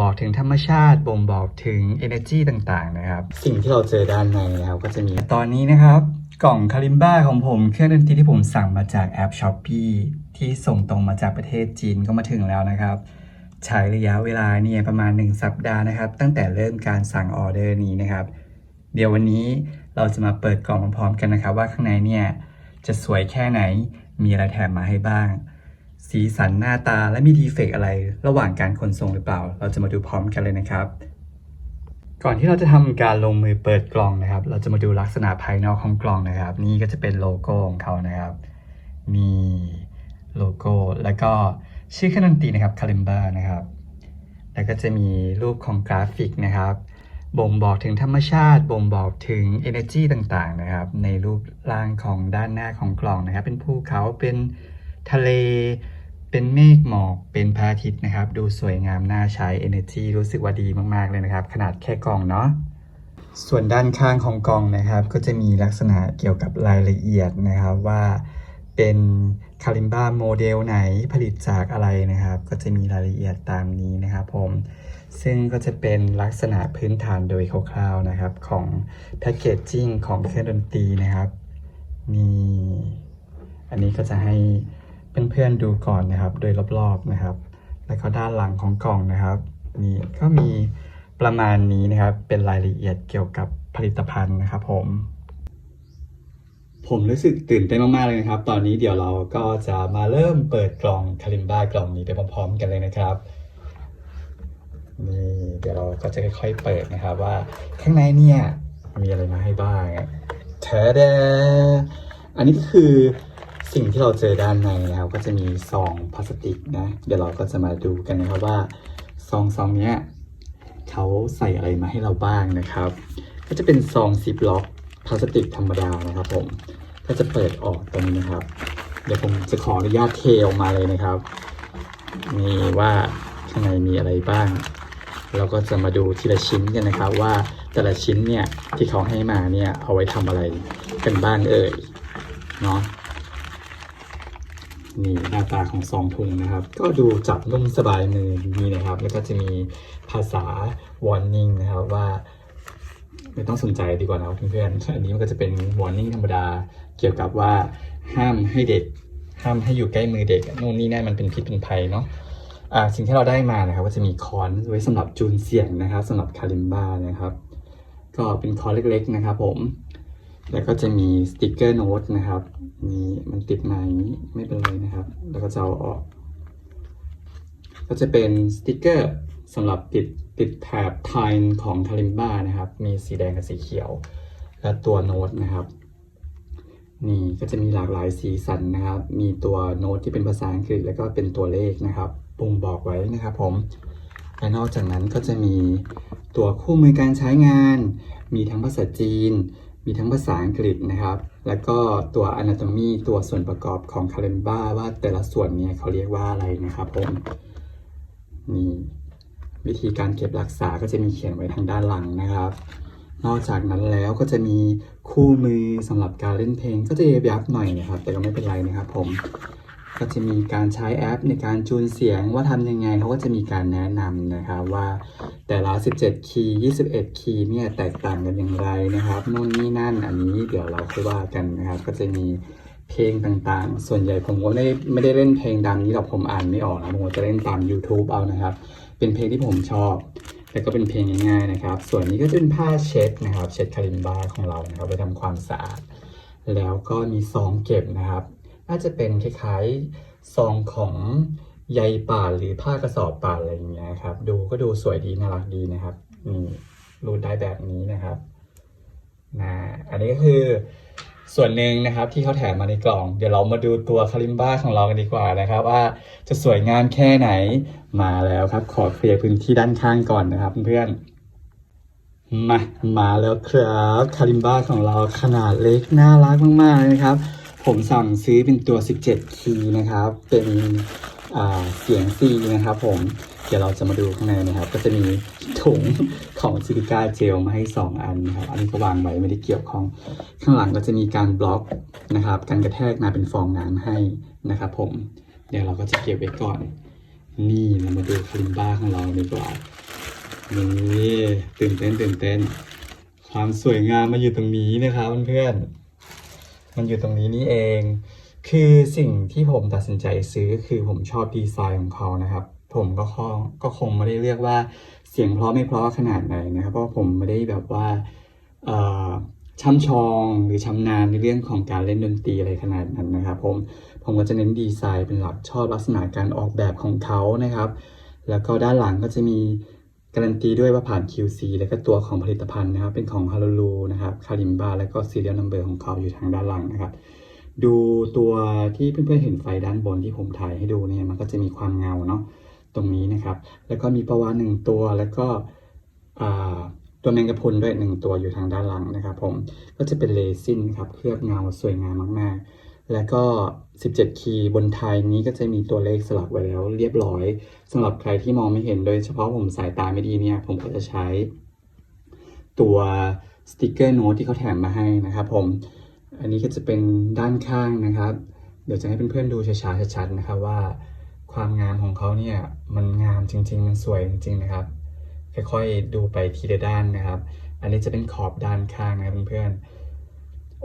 บอกถึงธรรมชาติ บ่งบอกถึง energy ต่างๆ นะครับ สิ่งที่เราเจอด้านในนะครับก็จะมี ตอนนี้นะครับ กล่องคาลิมบ้าของผมเครื่องดนตรีที่ผมสั่งมาจากแอป s h อ p e e ที่ส่งตรงมาจากประเทศจีนก็มาถึงแล้วนะครับ ใช้ระยะเวลาเนี่ยประมาณ 1 สัปดาห์นะครับ ตั้งแต่เริ่มการสั่งออเดอร์นี้นะครับ เดี๋ยววันนี้เราจะมาเปิดกล่องพร้อมๆกันนะครับ ว่าข้างในเนี่ยจะสวยแค่ไหนมีอะไรแถมมาให้บ้าง สีสันหน้าตาและมีดีเฟกอะไร ระหว่างการขนส่งหรือเปล่า เราจะมาดูพร้อมกันเลยนะครับ ก่อนที่เราจะทำการลงมือเปิดกล่องนะครับ เราจะมาดูลักษณะภายนอกของกล่องนะครับ นี่ก็จะเป็นโลโก้ของเขานะครับ มีโลโก้แล้วก็ชื่อเครื่องดนตรีนะครับคาลิมบานะครับ แล้วก็จะมีรูปของกราฟิกนะครับบ่งบอกถึงธรรมชาติ บ่งบอกถึง energy ต่างๆนะครับ ในรูปร่างของด้านหน้าของกล่องนะครับ เป็นภูเขา เป็น ทะเลเป็นเมฆหมอกเป็นพระอาทิตย์นะครับ ดูสวยงามน่าใช้ energy รู้สึกว่าดีมาก ๆ เลยนะครับ ขนาดแค่กล่องเนาะส่วนด้านข้างของกล่องนะครับ ก็จะมีลักษณะเกี่ยวกับรายละเอียดนะครับว่าเป็นคาลิมบ้าโมเดลไหนผลิตจากอะไรนะครับ ก็จะมีรายละเอียดตามนี้นะครับผม ซึ่งก็จะเป็นลักษณะพื้นฐานโดยคร่าวๆนะครับ ของแพคเกจจิ้งของเครื่องดนตรีนะครับ มี อันนี้ก็จะให้ เพื่อนๆดูก่อนนะครับ โดยรอบๆนะครับ แล้วก็ด้านหลังของกล่องนะครับนี่ก็มีประมาณนี้นะครับเป็นรายละเอียดเกี่ยวกับผลิตภัณฑ์นะครับ ผม ผมรู้สึกตื่นเต้นมากๆเลยนะครับ ตอนนี้เดี๋ยวเราก็จะมาเริ่มเปิดกล่องคาลิมบ้ากล่องนี้ไปพร้อมๆ กันเลยนะครับนี่เดี๋ยวเราก็จะค่อยๆเปิดนะครับว่าข้างในเนี่ยมีอะไรมาให้บ้างเทเดอันนี้ก็คือ สิ่งที่เราเจอด้านในนะครับก็จะมีซองพลาสติกนะ เดี๋ยวเราก็จะมาดูกันนะครับว่าซองซองเนี้ยเขาใส่อะไรมาให้เราบ้างนะครับ ก็จะเป็นซองซิปล็อกพลาสติกธรรมดานะครับผมก็จะเปิดออกตรงนี้นะครับ เดี๋ยวผมจะขออนุญาตเทออกมาเลยนะครับนี่ว่าข้างในมีอะไรบ้าง เราก็จะมาดูทีละชิ้นกันนะครับ ว่าแต่ละชิ้นเนี่ยที่เขาให้มาเนี่ยเอาไว้ทำอะไรกันบ้างเอ่ยเนาะ นี่หน้าตาของซองทุงนะครับ ก็ดูจับนุ่มสบายมือนี่นะครับ แล้วก็จะมีภาษา warning นะครับว่า ไม่ต้องสนใจดีกว่านะเพื่อนๆอันนี้มันก็จะเป็น warning ธรรมดาเกี่ยวกับว่าห้ามให้เด็ก ห้ามให้อยู่ใกล้มือเด็กนู่นนี่นั่นมันเป็นพิษเป็นภัยเนาะอ่าสิ่งที่เราได้มานะครับก็จะมีค้อนไว้สำหรับจูนเสียงนะครับสำหรับคาลิมบ้านะครับ ก็เป็นค้อนเล็กๆนะครับ ผม แล้วก็จะมีสติกเกอร์โน้ตนะครับมีมันติดมาอย่างนี้ไม่เป็นไรนะครับ แล้วก็จะเอาออก ก็จะเป็นสติกเกอร์สำหรับติดติดแถบไทน์ของคาลิมบ้านะครับ มีสีแดงกับสีเขียว และตัวโน้ตนะครับ นี่ก็จะมีหลากหลายสีสันนะครับ มีตัวโน้ตที่เป็นภาษาอังกฤษแล้วก็เป็นตัวเลขนะครับบ่งบอกไว้นะครับผมและนอกจากนั้นก็จะมีตัวคู่มือการใช้งาน มีทั้งภาษาจีน มีทั้งภาษาอังกฤษนะครับ แล้วก็ตัว anatomy ตัวส่วนประกอบของคาเลมบ้าว่าแต่ละส่วนเนี่ยเขาเรียกว่าอะไรนะครับผมนี่วิธีการเก็บรักษาก็จะมีเขียนไว้ทางด้านหลังนะครับ นอกจากนั้นแล้วก็จะมีคู่มือสำหรับการเล่นเพลงก็จะยับหน่อยนะครับ แต่ก็ไม่เป็นไรนะครับผม ก็จะมีการใช้แอปในการจูนเสียงว่าทำยังไงเขาก็จะมีการแนะนำนะครับว่าแต่ละ 17 คีย์ 21 คีย์เนี่ยแตกต่างกันอย่างไรนะครับนู่นนี่นั่นอันนี้เดี๋ยวเราค่อยว่ากันนะครับ ก็จะมีเพลงต่างๆ ส่วนใหญ่ผมก็ไม่ได้ไม่ได้เล่นเพลงดังนี้หรอกผมอ่านไม่ออกนะผมจะเล่นตาม YouTube เอานะครับ เป็นเพลงที่ผมชอบแล้วก็เป็นเพลงง่ายๆนะครับ ส่วนนี้ก็จะเป็นผ้าเช็ดนะครับ เช็ดคาลิมบาของเรานะครับไปทำความสะอาด แล้วก็มีซองเก็บนะครับ น่าจะเป็นคล้ายๆซองของใยป่านหรือผ้ากระสอบป่านอะไรอย่างเงี้ยครับ ดูก็ดูสวยดีน่ารักดีนะครับนี่รูดได้แบบนี้นะครับนะอันนี้ก็คือส่วนหนึ่งนะครับที่เขาแถมมาในกล่อง เดี๋ยวเรามาดูตัวคาลิมบ้าของเรากันดีกว่านะครับ ว่าจะสวยงามแค่ไหนมาแล้วครับ ขอเคลียร์พื้นที่ด้านข้างก่อนนะครับเพื่อนมามาแล้วครับคาลิมบ้าของเราขนาดเล็กน่ารักมากๆนะครับ ผมสั่งซื้อเป็นตัว 17 คีย์นะครับ เป็นเสียง C นะครับผม เดี๋ยวเราจะมาดูข้างในนะครับ ก็จะมีถุงของซิลิก้าเจลมาให้ 2 อันนะครับ อันนี้ก็วางไว้ไม่ได้เกี่ยวข้อง ข้างหลังก็จะมีการบล็อกนะครับ การกระแทกมาเป็นฟองน้ำให้นะครับผม เดี๋ยวเราก็จะเก็บไว้ก่อน นี่เรามาดูคาลิมบ้าของเราดีกว่า นี่ตื่นเต้นตื่นเต้น ความสวยงามมาอยู่ตรงนี้นะครับเพื่อนๆ มันอยู่ตรงนี้นี่เอง คือสิ่งที่ผมตัดสินใจซื้อคือผมชอบดีไซน์ของเขานะครับ ผมก็คงก็คงไม่ได้เรียกว่าเสียงเพราะไม่เพราะขนาดไหนนะครับ เพราะผมไม่ได้แบบว่าช่ำชองหรือชำนาญในเรื่องของการเล่นดนตรีอะไรขนาดนั้นนะครับ ผมผมก็จะเน้นดีไซน์เป็นหลักชอบลักษณะการออกแบบของเขานะครับ แล้วก็ด้านหลังก็จะมี การันตีด้วยว่าผ่าน QC แล้วก็ตัวของผลิตภัณฑ์นะครับ เป็นของ h a l o l u นะครับคาริมบาแล้วก็ Serial Number ของเขาอยู่ทางด้านหลังนะครับ ดูตัวที่เพื่อนๆเห็นไฟด้านบนที่ผมถ่ายให้ดูเนี่ยมันก็จะมีความเงาเนาะตรงนี้นะครับ แล้วก็มีประวานหนึ่งตัวแล้วก็ตัวแมงกะพรุนด้วยหนึ่งตัวอยู่ทางด้านหลังนะครับ ผมก็จะเป็นเลซินครับเคลือบเงาสวยงามมากๆ แล้วก็ 17 คีย์บนไทยนี้ก็จะมีตัวเลขสลักไว้แล้วเรียบร้อยสำหรับใครที่มองไม่เห็นโดยเฉพาะผมสายตาไม่ดีเนี่ย ผมก็จะใช้ ตัวสติกเกอร์โน้ตที่เขาแถมมาให้นะครับผม อันนี้ก็จะเป็นด้านข้างนะครับ เดี๋ยวจะให้เพื่อนๆดูช้าๆชัดๆนะครับว่า ความงามของเขาเนี่ย มันงามจริง ๆ มันสวยจริง ๆ นะครับ ค่อยๆดูไปทีละด้านนะครับ อันนี้จะเป็นขอบด้านข้างนะครับเพื่อนๆ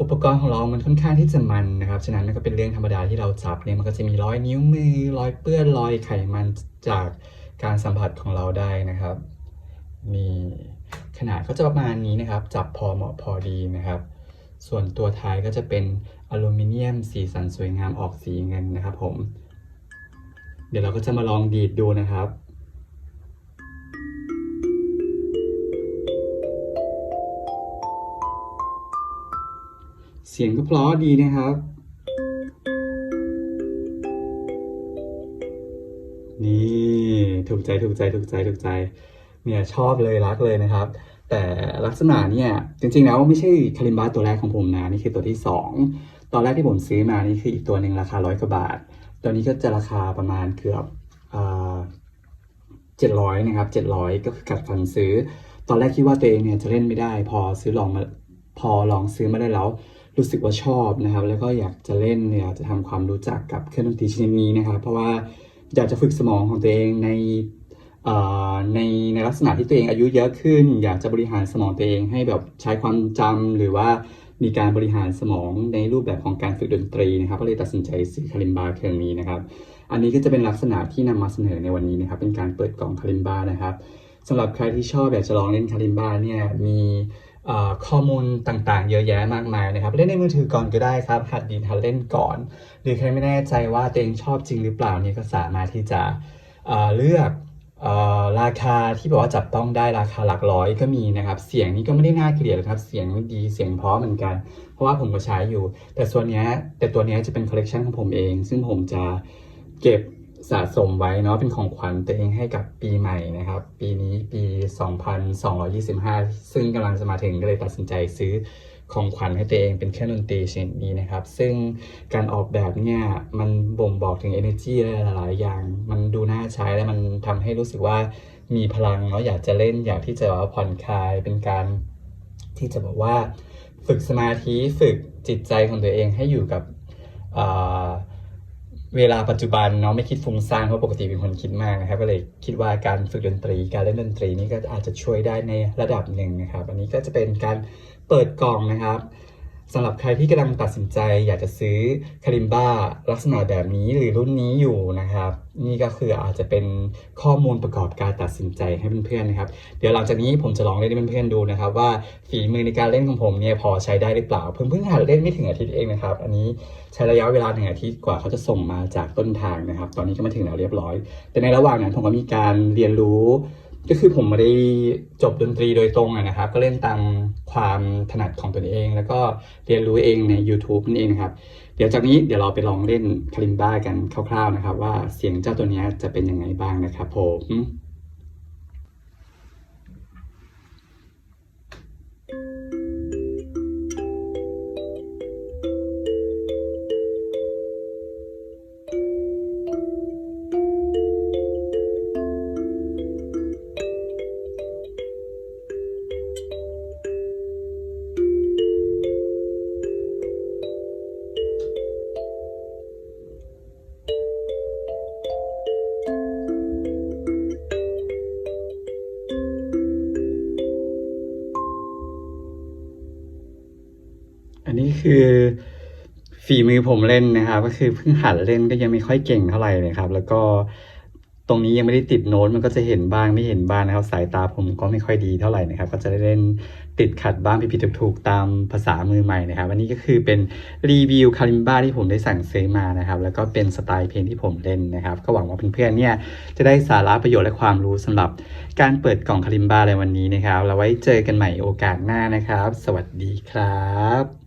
อุปกรณ์ของเรามันค่อนข้างที่จะมันนะครับ ฉะนั้นก็เป็นเรื่องธรรมดาที่เราจับเนี่ยมันก็จะมีรอยนิ้วมือรอยเปื้อนรอยไขมันจากการสัมผัสของเราได้นะครับนี่ขนาดก็จะประมาณนี้นะครับ จับพอเหมาะพอดีนะครับ ส่วนตัวท้ายก็จะเป็นอลูมิเนียมสีสันสวยงามออกสีเงินนะครับผม เดี๋ยวเราก็จะมาลองดีดดูนะครับ สียงก็เพราะดีนะครับ นี่ถูกใจถูกใจถูกใจถูกใจ เนี่ยชอบเลยรักเลยนะครับ แต่ลักษณะเนี่ยจริงๆแล้วไม่ใช่คาริมบาตัวแรกของผมนะนี่คือตัวที่ 2 ตอนแรกที่ผมซื้อมานี่คืออีกตัวหนึ่งราคาร้อยกว่าบาท ตัวนี้ก็จะราคาประมาณเกือบเจ็ดร้อยนะครับเจ็ดร้อยก็คือกัดฟันซื้อ ตอนแรกคิดว่าตัวเองเนี่ยจะเล่นไม่ได้ พอซื้อลองมาพอลองซื้อมาได้แล้ว รู้สึกว่าชอบนะครับ แล้วก็อยากจะเล่นเนี่ยอยากจะทำความรู้จักกับเครื่องดนตรีชนิดนี้นะครับ เพราะว่าอยากจะฝึกสมองของตัวเองในในในลักษณะที่ตัวเองอายุเยอะขึ้น อยากจะบริหารสมองตัวเองให้แบบใช้ความจำหรือว่ามีการบริหารสมองในรูปแบบของการฝึกดนตรีนะครับ ก็เลยตัดสินใจซื้อคาลิมบาเครื่องนี้นะครับ อันนี้ก็จะเป็นลักษณะที่นำมาเสนอในวันนี้นะครับ เป็นการเปิดกล่องคาลิมบานะครับสำหรับใครที่ชอบอยากจะลองเล่นคาลิมบาเนี่ยมี ข้อมูลต่างๆ เยอะแยะมากมายนะครับ เล่นในมือถือก่อนก็ได้ครับ หัดดีดหัดเล่นก่อน หรือใครไม่แน่ใจว่าตัวเองชอบจริงหรือเปล่านี่ก็สามารถที่จะเเลือกออราคาที่แบบว่าจับต้องได้ราคาหลักร้อยก็มีนะครับ เสียงนี่ก็ไม่ได้น่าเกลียดครับ เสียงดีเสียงเพราะเหมือนกัน เพราะว่าผมก็ใช้อยู่ แต่ส่วนเนี้ยแต่ตัวเนี้ยจะเป็นคอลเลกชันของผมเอง ซึ่งผมจะเก็บ สะสมไว้เนาะเป็นของขวัญตัวเองให้กับปีใหม่นะครับ ปีนี้ปี 2225 ซึ่งกำลังจะมาถึงก็เลยตัดสินใจซื้อของขวัญให้ตัวเองเป็นเครื่องดนตรีชนิดนี้นะครับ ซึ่งการออกแบบเนี่ยมันบ่งบอกถึง energy อะไรหลายๆอย่าง มันดูน่าใช้และมันทำให้รู้สึกว่ามีพลังเนาะอยากจะเล่นอยากที่จะแบบว่าผ่อนคลายเป็นการที่จะบอกว่า ฝึกสมาธิฝึกจิตใจของตัวเองให้อยู่กับอ่า เวลาปัจจุบันเนาะไม่คิดฟุ้งซ่านเพราะปกติเป็นคนคิดมากนะครับ ก็เลยคิดว่าการฝึกดนตรี การเล่นดนตรีนี่ก็อาจจะช่วยได้ในระดับหนึ่งนะครับ อันนี้ก็จะเป็นการเปิดกล่องนะครับ สำหรับใครที่กำลังตัดสินใจอยากจะซื้อคาริมบ้าลักษณะแบบนี้หรือรุ่นนี้อยู่นะครับ นี่ก็คืออาจจะเป็นข้อมูลประกอบการตัดสินใจให้เพื่อนๆนะครับ เดี๋ยวหลังจากนี้ผมจะลองเล่นให้เพื่อนๆดูนะครับ ว่าฝีมือในการเล่นของผมเนี่ยพอใช้ได้หรือเปล่าเพิ่งเพิ่งหัดเล่นไม่ถึงอาทิตย์เองนะครับ อันนี้ใช้ระยะเวลาหนึ่งอาทิตย์กว่าเขาจะส่งมาจากต้นทางนะครับ ตอนนี้ก็มาถึงแล้วเรียบร้อย แต่ในระหว่างนั้นผมก็มีการเรียนรู้ ก็คือผมไม่ได้จบดนตรีโดยตรงนะครับ ก็เล่นตามความถนัดของตัวเอง แล้วก็เรียนรู้เองใน YouTube นั่นเองครับ เดี๋ยวจากนี้เดี๋ยวเราไปลองเล่นคาลิมบ้ากันคร่าวๆนะครับ ว่าเสียงเจ้าตัวนี้จะเป็นยังไงบ้างนะครับผม คือฝีมือผมเล่นนะครับ ก็คือเพิ่งหัดเล่นก็ยังไม่ค่อยเก่งเท่าไหร่เลยครับ แล้วก็ตรงนี้ยังไม่ได้ติดโน้ตมันก็จะเห็นบ้างไม่เห็นบ้างนะครับ สายตาผมก็ไม่ค่อยดีเท่าไหร่นะครับ ก็จะได้เล่นติดขัดบ้างผิดๆถูกๆตามภาษามือใหม่นะครับอันนี้ก็คือเป็นรีวิวคาริมบ้าที่ผมได้สั่งซื้อมานะครับ แล้วก็เป็นสไตล์เพลงที่ผมเล่นนะครับ ก็หวังว่าเพื่อนๆเนี่ยจะได้สาระประโยชน์และความรู้สำหรับการเปิดกล่องคาริมบ้าในวันนี้นะครับแล้วไว้เจอกันใหม่โอกาสหน้านะครับ สวัสดีครับ